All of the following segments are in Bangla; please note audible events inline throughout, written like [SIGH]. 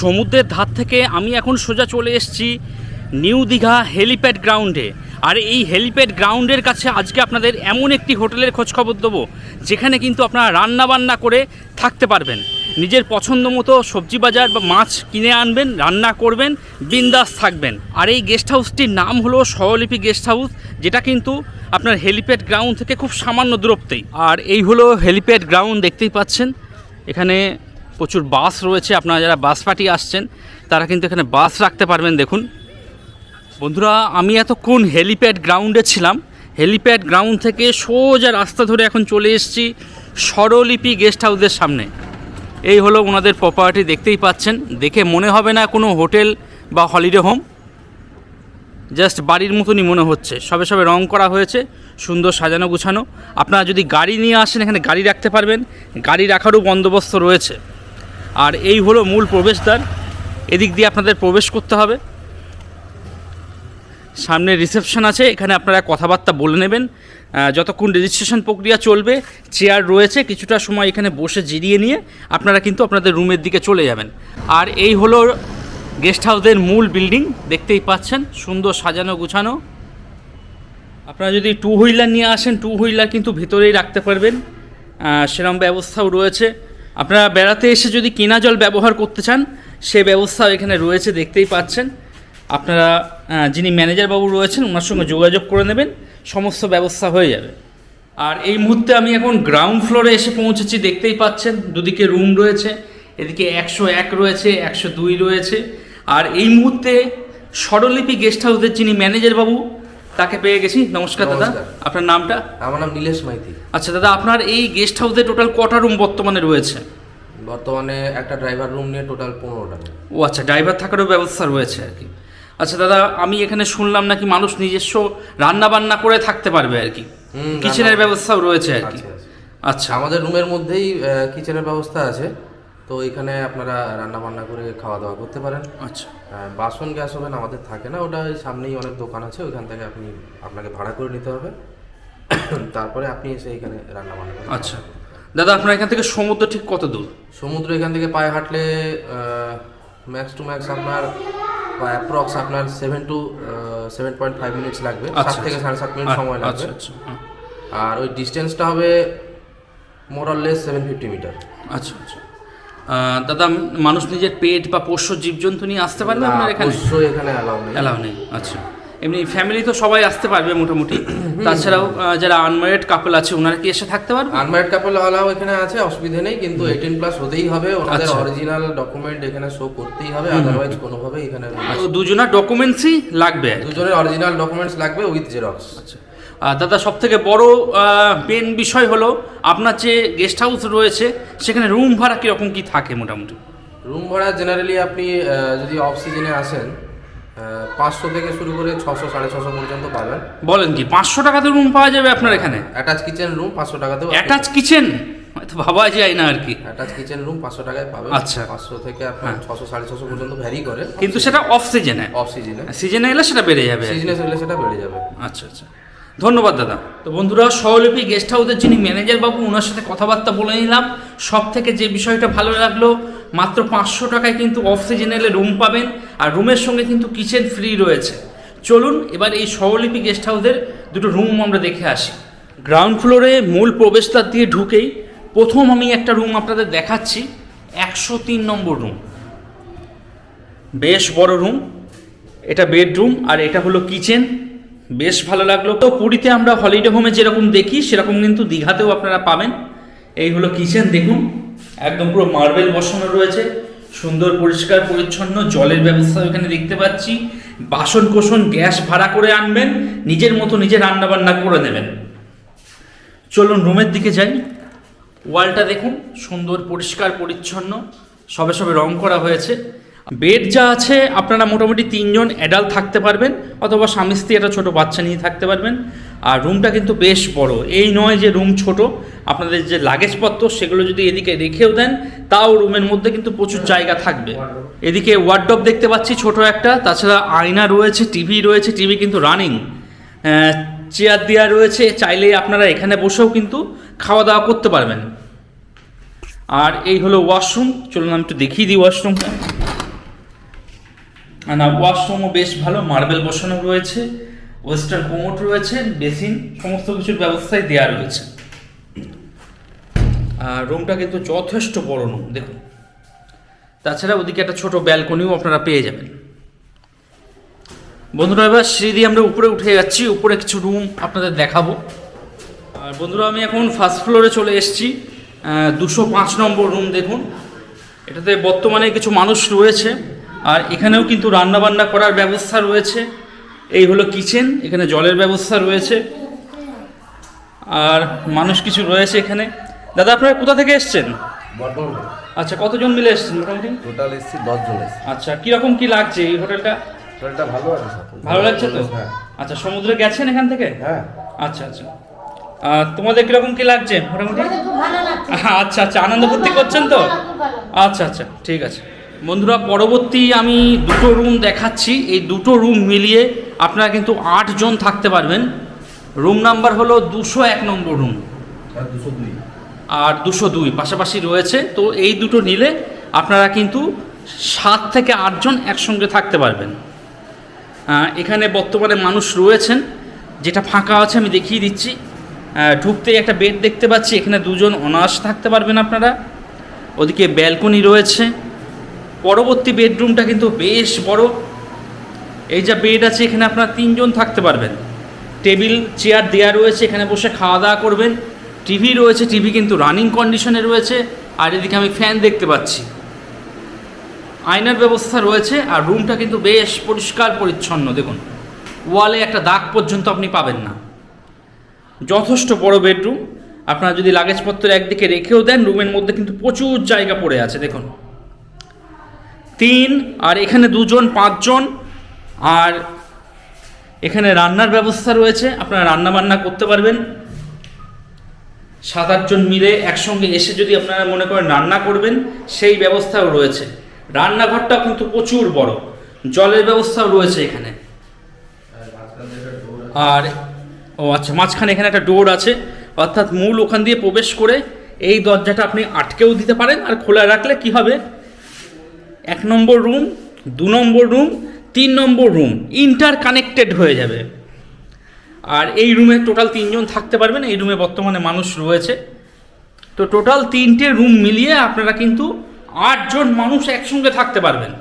সমুদ্রের ধার থেকে আমি এখন সোজা চলে এসেছি নিউ দীঘা হেলিপ্যাড গ্রাউন্ডে। আর এই হেলিপ্যাড গ্রাউন্ডের কাছে আজকে আপনাদের এমন একটি হোটেলের খোঁজখবর দেবো, যেখানে কিন্তু আপনারা রান্না বান্না করে থাকতে পারবেন। নিজের পছন্দ মতো সবজি বাজার বা মাছ কিনে আনবেন, রান্না করবেন, বিন্দাস থাকবেন। আর এই গেস্ট হাউসটির নাম হলো স্বরলিপি গেস্ট হাউস, যেটা কিন্তু আপনার হেলিপ্যাড গ্রাউন্ড থেকে খুব সামান্য দূরত্বেই। আর এই হলো হেলিপ্যাড গ্রাউন্ড, দেখতেই পাচ্ছেন। এখানে প্রচুর বাস রয়েছে, আপনারা যারা বাস পার্টি আসছেন, তারা কিন্তু এখানে বাস রাখতে পারবেন, দেখুন। বন্ধুরা, আমি এতক্ষণ হেলিপ্যাড গ্রাউন্ডে ছিলাম। হেলিপ্যাড গ্রাউন্ড থেকে সোজা রাস্তা ধরে এখন চলে এসেছি স্বরলিপি গেস্ট হাউসের সামনে। এই হলো ওনাদের প্রপার্টি দেখতেই পাচ্ছেন। দেখে মনে হবে না কোনো হোটেল বা হলিডে হোম জাস্ট বাড়ির মতনই মনে হচ্ছে। সবে সবে রং করা হয়েছে, সুন্দর সাজানো গুছানো। আপনারা যদি গাড়ি নিয়ে আসেন, এখানে গাড়ি রাখতে পারবেন। গাড়ি রাখারও বন্দোবস্ত রয়েছে। আর এই হলো মূল প্রবেশদ্বার। এদিক দিয়ে আপনাদের প্রবেশ করতে হবে। সামনে রিসেপশন আছে, এখানে আপনারা কথাবার্তা বলে নেবেন। যতক্ষণ রেজিস্ট্রেশন প্রক্রিয়া চলবে, চেয়ার রয়েছে, কিছুটা সময় এখানে বসে জিরিয়ে নিয়ে আপনারা কিন্তু আপনাদের রুমের দিকে চলে যাবেন। আর এই হলো গেস্ট হাউসের মূল বিল্ডিং, দেখতেই পাচ্ছেন, সুন্দর সাজানো গুছানো। আপনারা যদি টু হুইলার নিয়ে আসেন, টু হুইলার কিন্তু ভিতরেই রাখতে পারবেন। সেরম ব্যবস্থাও রয়েছে। আপনারা বেড়াতে এসে যদি কেনা জল ব্যবহার করতে চান, সে ব্যবস্থাও এখানে রয়েছে, দেখতেই পাচ্ছেন। আপনারা যিনি ম্যানেজার বাবু রয়েছেন, ওনার সঙ্গে যোগাযোগ করে নেবেন, সমস্ত ব্যবস্থা হয়ে যাবে। আর এই মুহূর্তে আমি এখন গ্রাউন্ড ফ্লোরে এসে পৌঁছেছি, দেখতেই পাচ্ছেন, দুদিকে রুম রয়েছে, এদিকে একশো এক রয়েছে, একশো দুই রয়েছে। আর এই মুহূর্তে স্বরলিপি গেস্ট হাউসের যিনি ম্যানেজার বাবু তাকে পেয়ে গেছি। নমস্কার দাদা। আপনার নামটা? আমার নাম নীলেশ মাইতি। আচ্ছা দাদা আপনার এই গেস্ট হাউসে টোটাল কটা রুম বর্তমানে রয়েছে? বর্তমানে একটা ড্রাইভার রুম নিয়ে টোটাল পনেরোটা ও আচ্ছা ড্রাইভার থাকারও ব্যবস্থা রয়েছে আর কি। আচ্ছা দাদা আমি এখানে শুনলাম নাকি মানুষ নিজস্ব রান্না বান্না করে থাকতে পারবে আর কি। কিচেনের ব্যবস্থাও রয়েছে আর কি। আচ্ছা। আমাদের রুমের মধ্যেই কিচেনের ব্যবস্থা আছে। তো এখানে আপনারা রান্না বান্না করে খাওয়া দাওয়া করতে পারেন। আচ্ছা। বাসন গ্যাস ওভেন আমাদের থাকে না ওটা ওই সামনেই অনেক দোকান আছে ওইখান থেকে আপনি আপনাকে ভাড়া করে নিতে হবে। তারপরে আপনি এসে এখানে রান্না বান্না আচ্ছা। দাদা আপনার এখান থেকে সমুদ্র ঠিক কত দূর? সমুদ্র এখান থেকে পায়ে হাঁটলে ম্যাক্স টু ম্যাক্স আপনার অ্যাপ্রক্স আপনার seven to seven point five minutes লাগবে। সাত আচ্ছা, থেকে সাড়ে সাত মিনিট সময় লাগবে। আচ্ছা আচ্ছা। হ্যাঁ। আর ওই ডিস্টেন্সটা হবে more or less seven fifty metre আচ্ছা আচ্ছা। দাদা মানুষ নিজের পেট বা পোষ্য জীবজন্তু নিয়ে আসতে পারবে আপনার এখানে? এখানে অ্যালাউ নেই। অ্যালাউ নেই আচ্ছা। এমনি ফ্যামিলি তো সবাই আসতে পারবে মোটামুটি। [COUGHS] তাছাড়াও যারা আনম্যারিড কাপল আছে ওনারা কি এসে থাকতে পারবে? আনম্যারিড কাপল অ্যালাউ এখানে আছে অসুবিধা নেই কিন্তু এইটিন প্লাস হতেই হবে ওনাদের আচ্ছা। অরিজিনাল ডকুমেন্ট এখানে শো করতেই হবে আদারওয়াইজ কোনোভাবে এখানে তো দুজনের ডকুমেন্টসই লাগবে? দুজনের অরিজিনাল ডকুমেন্টস লাগবে উইথ জেরক্স আচ্ছা। দাদা সব থেকে বড় মেন বিষয় হলো আপনার যে গেস্ট হাউস রয়েছে সেখানে রুম ভাড়া কীরকম কি থাকে মোটামুটি? রুম ভাড়া জেনারেলি আপনি যদি অফ সিজনে আসেন পাঁচশো থেকে শুরু করে ছশো সাড়ে ছশো পর্যন্ত পাবেন। বলেন কি পাঁচশো টাকাতে রুম পাওয়া যাবে আপনার এখানে? অ্যাটাচ কিচেন রুম পাঁচশো টাকাতেও অ্যাটাচ কিচেন হয়তো ভাবা যায় না আর কি। অ্যাটাচ কিচেন রুম পাঁচশো টাকায় পাবেন। আচ্ছা। পাঁচশো থেকে আপনার ছশো সাড়ে ছশো পর্যন্ত ভ্যারি করে। কিন্তু সেটা অফ সিজনে অফ সিজনে সিজনে এলে সেটা বেড়ে যাবে। সিজনে হলে সেটা বেড়ে যাবে। আচ্ছা আচ্ছা। ধন্যবাদ দাদা। তো বন্ধুরা সহলিপি গেস্ট হাউসের যিনি ম্যানেজার বাবু ওনার সাথে কথাবার্তা বলে নিলাম। সব থেকে যে বিষয়টা ভালো লাগল মাত্র পাঁচশো টাকায় কিন্তু অফ সিজনে এলে রুম পাবেন, আর রুমের সঙ্গে কিন্তু কিচেন ফ্রি রয়েছে। চলুন, এবার এই সহলিপি গেস্ট হাউসের দুটো রুম আমরা দেখে আসি। গ্রাউন্ড ফ্লোরে মূল প্রবেশদ্বার দিয়ে ঢুকেই প্রথম আমি একটা রুম আপনাদের দেখাচ্ছি, একশো তিন নম্বর রুম বেশ বড় রুম এটা বেডরুম আর এটা হলো কিচেন বেশ ভালো লাগল। তো পুরীতে আমরা হলিডে হোমে যেরকম দেখি, সেরকম কিন্তু দীঘাতেও আপনারা পাবেন। এই হলো কিচেন দেখুন। একদম পুরো মার্বেল বসানো রয়েছে। সুন্দর, পরিষ্কার, পরিচ্ছন্ন, জলের ব্যবস্থা এখানে দেখতে পাচ্ছি। বাসন কোষণ গ্যাস ভাড়া করে আনবেন, নিজের মতো নিজে রান্নাবান্না করে নেবেন। চলুন রুমের দিকে যাই। ওয়ালটা দেখুন, সুন্দর, পরিষ্কার, পরিচ্ছন্ন। সবে সবে রং করা হয়েছে। বেড যা আছে, আপনারা মোটামুটি তিনজন অ্যাডাল্ট থাকতে পারবেন, অথবা স্বামী স্ত্রী একটা ছোটো বাচ্চা নিয়ে থাকতে পারবেন। আর রুমটা কিন্তু বেশ বড়। এই নয় যে রুম ছোট, আপনাদের যে লাগেজপত্র সেগুলো যদি এদিকে রেখেও দেন, তাও রুমের মধ্যে কিন্তু প্রচুর জায়গা থাকবে। এদিকে ওয়ার্ডব দেখতে পাচ্ছি, ছোট একটা, তাছাড়া আয়না রয়েছে টিভি রয়েছে টিভি কিন্তু রানিং চেয়ার দেওয়া রয়েছে চাইলে আপনারা এখানে বসেও কিন্তু খাওয়া দাওয়া করতে পারবেন। আর এই হলো ওয়াশরুম চলুন আমি একটু দেখিয়ে দিই ওয়াশরুমটা না ওয়াশরুমও বেশ ভালো মার্বেল বসানো রয়েছে ওয়েস্টার্ন কোমোট রয়েছে বেসিন সমস্ত কিছুর ব্যবস্থাই দেওয়া রয়েছে। আর রুমটা কিন্তু যথেষ্ট বড় রুম দেখুন। তাছাড়া ওদিকে একটা ছোট ব্যালকনিও আপনারা পেয়ে যাবেন। বন্ধুরা, এবার সিঁড়ি দিয়ে আমরা উপরে উঠে যাচ্ছি, উপরে কিছু রুম আপনাদের দেখাবো। আর বন্ধুরা, আমি এখন ফার্স্ট ফ্লোরে চলে এসেছি। দুশো পাঁচ নম্বর রুম দেখুন। এটাতে বর্তমানে কিছু মানুষ রয়েছে। আর এখানেও কিন্তু রান্নাবান্না করার ব্যবস্থা রয়েছে। এই হলো কিচেন এখানে জলের ব্যবস্থা রয়েছে। আর মানুষ কিছু রয়েছে এখানে। দাদা আপনারা কোথা থেকে এসছেন? আচ্ছা কতজন মিলে এসছেন মোটামুটি? টোটাল এসছি দশজন আচ্ছা কীরকম কি লাগছে এই হোটেলটা? হোটেলটা ভালো আছে ভালো লাগছে তো? হ্যাঁ। আচ্ছা সমুদ্রে গেছেন এখান থেকে? হ্যাঁ। আচ্ছা আচ্ছা। আর তোমাদের কীরকম কি লাগছে মোটামুটি? আচ্ছা আচ্ছা আনন্দ ফুর্তি করছেন তো? আচ্ছা আচ্ছা ঠিক আছে। বন্ধুরা পরবর্তী আমি দুটো রুম দেখাচ্ছি। এই দুটো রুম মিলিয়ে আপনারা কিন্তু আটজন থাকতে পারবেন। রুম নাম্বার হলো দুশো এক নম্বর রুম আর দুশো দুই। আর দুশো দুই পাশাপাশি রয়েছে। তো এই দুটো নিলে আপনারা কিন্তু সাত থেকে আটজন একসঙ্গে থাকতে পারবেন। এখানে বর্তমানে মানুষ রয়েছেন। যেটা ফাঁকা আছে আমি দেখিয়ে দিচ্ছি। ঢুকতেই একটা বেড দেখতে পাচ্ছি। এখানে দুজন অনায়াসে থাকতে পারবেন আপনারা। ওদিকে ব্যালকনি রয়েছে। পরবর্তী বেডরুমটা কিন্তু বেশ বড়। এই যা বেড আছে, এখানে আপনারা তিনজন থাকতে পারবেন। টেবিল, চেয়ার দেওয়া রয়েছে, এখানে বসে খাওয়া দাওয়া করবেন। টিভি রয়েছে, টিভি কিন্তু রানিং কন্ডিশনে রয়েছে। আর এদিকে আমি ফ্যান দেখতে পাচ্ছি। আয়নার ব্যবস্থা রয়েছে, আর রুমটা কিন্তু বেশ পরিষ্কার পরিচ্ছন্ন, দেখুন। ওয়ালে একটা দাগ পর্যন্ত আপনি পাবেন না। যথেষ্ট বড় বেডরুম। আপনারা যদি লাগেজপত্র একদিকে রেখেও দেন রুমের মধ্যে কিন্তু প্রচুর জায়গা পড়ে আছে, দেখুন। তিন, আর এখানে দুজন, পাঁচজন, আর এখানে রান্নার ব্যবস্থা রয়েছে, আপনারা রান্না বান্না করতে পারবেন। সাত, আটজন মিলে একসঙ্গে এসে যদি আপনারা মনে করেন রান্না করবেন, সেই ব্যবস্থাও রয়েছে। রান্নাঘরটা কিন্তু প্রচুর বড়, জলের ব্যবস্থাও রয়েছে এখানে। আর, ও আচ্ছা মাঝখানে এখানে একটা ডোর আছে, অর্থাৎ মূল ওখান দিয়ে প্রবেশ করে এই দরজাটা আপনি আটকেও দিতে পারেন, আর খোলা রাখলে কি হবে? এক নম্বর রুম দু নম্বর রুম তিন নম্বর রুম ইন্টার কানেক্টেড হয়ে যাবে। আর এই রুমে টোটাল তিনজন থাকতে পারবেন, এই রুমে বর্তমানে মানুষ রয়েছে। তো টোটাল তিনটে রুম মিলিয়ে আপনারা কিন্তু আটজন মানুষ একসঙ্গে থাকতে পারবেন।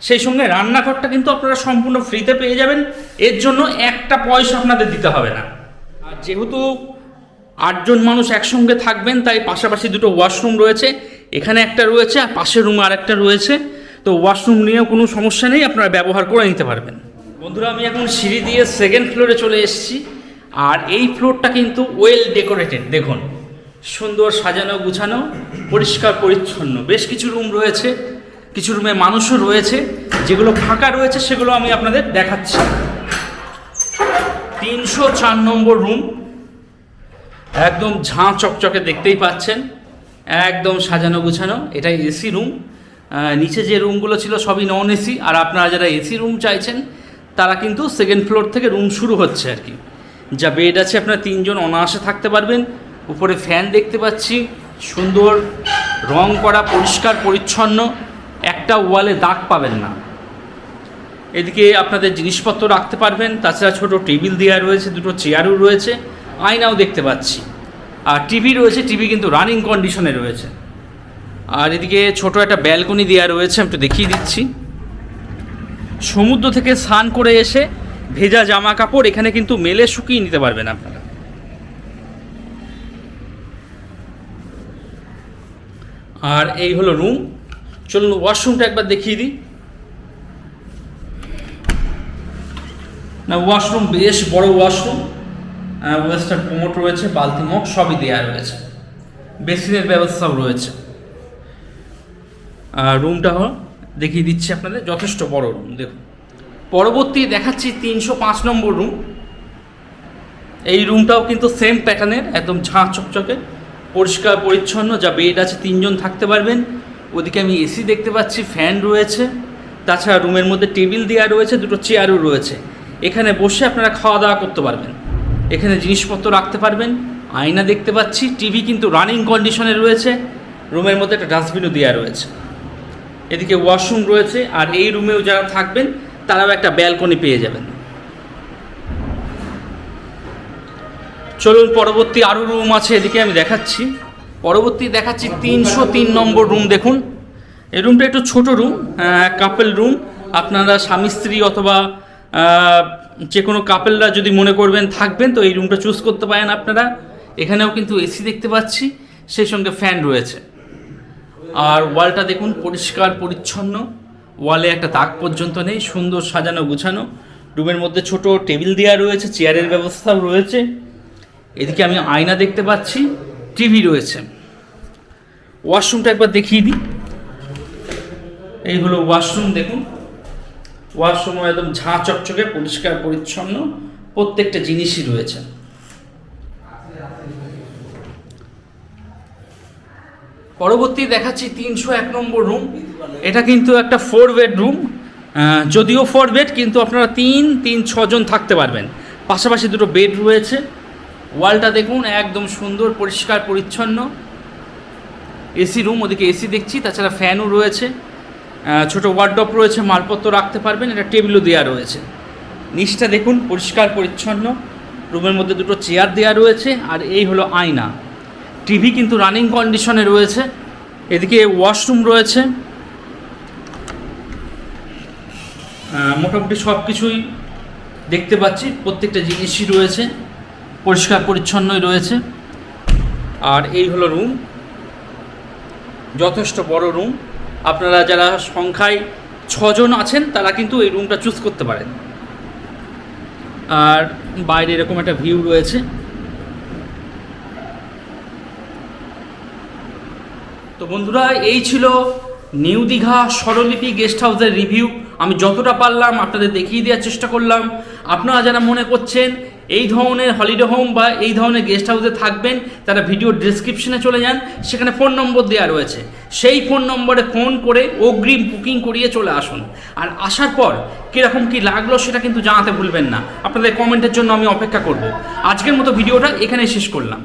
সেই সঙ্গে রান্নাঘরটা কিন্তু আপনারা সম্পূর্ণ ফ্রিতে পেয়ে যাবেন। এর জন্য একটা পয়সা আপনাদের দিতে হবে না। আর যেহেতু আটজন মানুষ একসঙ্গে থাকবেন, তাই পাশাপাশি দুটো ওয়াশরুম রয়েছে। এখানে একটা রয়েছে আর পাশের রুমে আরেকটা রয়েছে। তো ওয়াশরুম নিয়েও কোনো সমস্যা নেই, আপনারা ব্যবহার করে নিতে পারবেন। বন্ধুরা, আমি এখন সিঁড়ি দিয়ে সেকেন্ড ফ্লোরে চলে এসেছি, আর এই ফ্লোরটা কিন্তু ওয়েল ডেকোরেটেড দেখুন। সুন্দর সাজানো, গুছানো, পরিষ্কার, পরিচ্ছন্ন। বেশ কিছু রুম রয়েছে, কিছু রুমে মানুষও রয়েছে, যেগুলো ফাঁকা রয়েছে, সেগুলো আমি আপনাদের দেখাচ্ছি। তিনশো চার নম্বর রুম একদম ঝাঁ চকচকে দেখতেই পাচ্ছেন। একদম সাজানো, গুছানো, এটাই এসি রুম নিচে যে রুমগুলো ছিল সবই নন এসি আর আপনারা যারা এসি রুম চাইছেন, তারা কিন্তু সেকেন্ড ফ্লোর থেকে রুম শুরু হচ্ছে আর কি। যা বেড আছে, আপনারা তিনজন অনায়াসে থাকতে পারবেন। উপরে ফ্যান দেখতে পাচ্ছি, সুন্দর রং করা, পরিষ্কার, পরিচ্ছন্ন। একটা ওয়ালে দাগ পাবেন না। এদিকে আপনাদের জিনিসপত্র রাখতে পারবেন, তাছাড়া ছোট টেবিল দেওয়া রয়েছে, দুটো চেয়ারও রয়েছে, আয়নাও দেখতে পাচ্ছি। আর টিভি রয়েছে টিভি কিন্তু রানিং কন্ডিশনে রয়েছে। আর এদিকে ছোট একটা ব্যালকনি দেওয়া রয়েছে, আমি একটু দেখিয়ে দিচ্ছি। সমুদ্র থেকে স্নান করে এসে ভেজা জামা কাপড় এখানে কিন্তু মেলে শুকিয়ে নিতে পারবেন আপনারা। আর এই হলো রুম চলুন ওয়াশরুমটা একবার দেখিয়ে দিই। না ওয়াশরুম বেশ বড় ওয়াশরুম ওয়েস্টার্ন কোমোট রয়েছে বালতি মগ সবই দেওয়া রয়েছে। বেসিনের ব্যবস্থাও রয়েছে। রুমটা হল, দেখিয়ে দিচ্ছি আপনাদের, যথেষ্ট বড় রুম দেখুন। পরবর্তী দেখাচ্ছি তিনশো পাঁচ নম্বর রুম এই রুমটাও কিন্তু সেম প্যাটার্নের একদম ঝাঁ চকচকে, পরিষ্কার, পরিচ্ছন্ন, যা বেড আছে, তিনজন থাকতে পারবেন। ওদিকে আমি এসি দেখতে পাচ্ছি ফ্যান রয়েছে। তাছাড়া রুমের মধ্যে টেবিল দেওয়া রয়েছে, দুটো চেয়ারও রয়েছে। এখানে বসে আপনারা খাওয়া দাওয়া করতে পারবেন। এখানে জিনিসপত্র রাখতে পারবেন। আয়না দেখতে পাচ্ছি টিভি কিন্তু রানিং কন্ডিশনে রয়েছে। রুমের মধ্যে একটা ডাস্টবিনও দেওয়া রয়েছে। এদিকে ওয়াশরুম রয়েছে, আর এই রুমেও যারা থাকবেন, তারাও একটা ব্যালকনি পেয়ে যাবেন। চলুন, পরবর্তী আরও রুম আছে, এদিকে আমি দেখাচ্ছি। পরবর্তী দেখাচ্ছি তিনশো তিন নম্বর রুম, দেখুন। এই রুমটা একটু ছোট রুম কাপেল রুম আপনারা স্বামী, স্ত্রী অথবা যে কোনো কাপেলরা যদি মনে করবেন থাকবেন, তো এই রুমটা চুজ করতে পারেন আপনারা। এখানেও কিন্তু এসি দেখতে পাচ্ছি, সেই সঙ্গে ফ্যান রয়েছে। আর ওয়ালটা দেখুন পরিষ্কার, পরিচ্ছন্ন। ওয়ালে একটা দাগ পর্যন্ত নেই, সুন্দর সাজানো গুছানো। রুমের মধ্যে ছোট টেবিল দেওয়া রয়েছে, চেয়ারের ব্যবস্থাও রয়েছে। এদিকে আমি আয়না দেখতে পাচ্ছি, টিভি রয়েছে। ওয়াশরুমটা একবার দেখিয়ে দিই। এই হলো ওয়াশরুম, দেখুন। ওয়াশরুম একদম ঝাঁ চকচকে, পরিষ্কার, পরিচ্ছন্ন। প্রত্যেকটা জিনিসই রয়েছে। পরবর্তী দেখাচ্ছি তিনশো এক নম্বর রুম এটা কিন্তু একটা ফোর বেড রুম যদিও ফোর বেড কিন্তু আপনারা তিন তিন ছজন থাকতে পারবেন। পাশাপাশি দুটো বেড রয়েছে। ওয়ালটা দেখুন, একদম সুন্দর, পরিষ্কার, পরিচ্ছন্ন। এসি রুম ওদিকে এসি দেখছি, তাছাড়া ফ্যানও রয়েছে। ছোট ওয়ার্ডপ রয়েছে, মালপত্র রাখতে পারবেন এটা টেবিলও দেওয়া রয়েছে। নিচটা দেখুন, পরিষ্কার, পরিচ্ছন্ন। রুমের মধ্যে দুটো চেয়ার দেওয়া রয়েছে, আর এই হলো আয়না। টিভি কিন্তু রানিং কন্ডিশনে রয়েছে। এদিকে ওয়াশরুম রয়েছে। মোটামুটি সব কিছুই দেখতে পাচ্ছি। প্রত্যেকটা জিনিসই রয়েছে। পরিষ্কার পরিচ্ছন্নই রয়েছে। আর এই হলো রুম। যথেষ্ট বড় রুম। আপনারা যারা সংখ্যায় ছজন আছেন, তারা কিন্তু এই রুমটা চুজ করতে পারেন। আর বাইরে এরকম একটা ভিউ রয়েছে। বন্ধুরা, এই ছিল নিউ দীঘা স্বরলিপি গেস্ট হাউসের রিভিউ। আমি যতটা পারলাম আপনাদের দেখিয়ে দেওয়ার চেষ্টা করলাম। আপনারা যারা মনে করছেন এই ধরনের হলিডে হোম বা এই ধরনের গেস্ট হাউসে থাকবেন, তারা ভিডিও ডিসক্রিপশনে চলে যান। সেখানে ফোন নম্বর দেওয়া রয়েছে। সেই ফোন নম্বরে ফোন করে অগ্রিম বুকিং করিয়ে চলে আসুন। আর আসার পর কীরকম কী লাগল সেটা কিন্তু জানাতে ভুলবেন না। আপনাদের কমেন্টের জন্য আমি অপেক্ষা করব। আজকের মতো ভিডিওটা এখানেই শেষ করলাম।